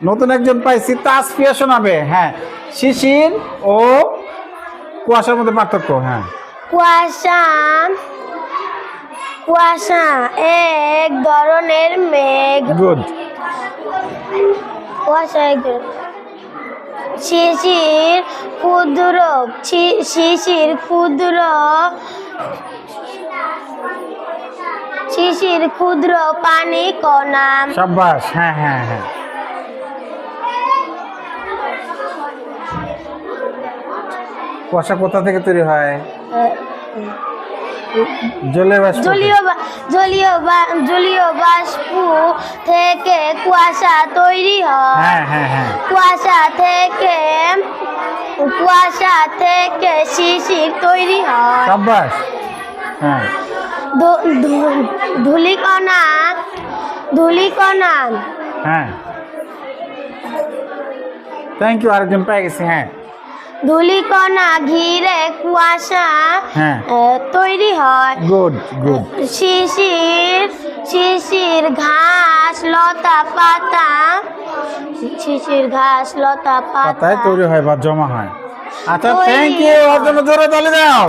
নতুন একজন পাইছি তাসফিয়া শোনাবে। হ্যাঁ শিশির ও কুয়াশার মধ্যে পার্থক্য হ্যাঁ। কুয়াশা কুয়াশা এক ধরনের মেঘ। গুড কুয়াশা এক শিশির ক্ষুদ্র শিশির ক্ষুদ্র শিশির ক্ষুদ্র পানি কণা। সাব্বাস হ্যাঁ হ্যাঁ হ্যাঁ। কুয়াশা কোথা থেকে তৈরি হয়? জলে বাষ্প জলীয় জলীয় জলীয় বাষ্প থেকে কুয়াশা তৈরি হয়। হ্যাঁ হ্যাঁ হ্যাঁ। কুয়াশা থেকে কুয়াশা থেকে শিশির তৈরি হয়। সাব্বাস হ্যাঁ। ধূলিকণা ধূলিকণা হ্যাঁ। থ্যাংক ইউ আরেকজন পেয়ে গেছি হ্যাঁ। ধূলিকণা ঘিরে কুয়াশা হ্যাঁ। তৈরি হয়। Good good. শিশির শিশির ঘাস লতা পাতা। শিশির ঘাস লতা পাতা। তৈরি হয় বা জমা হয়। আচ্ছা থ্যাংক ইউ অর্জন জোরে তালি দাও।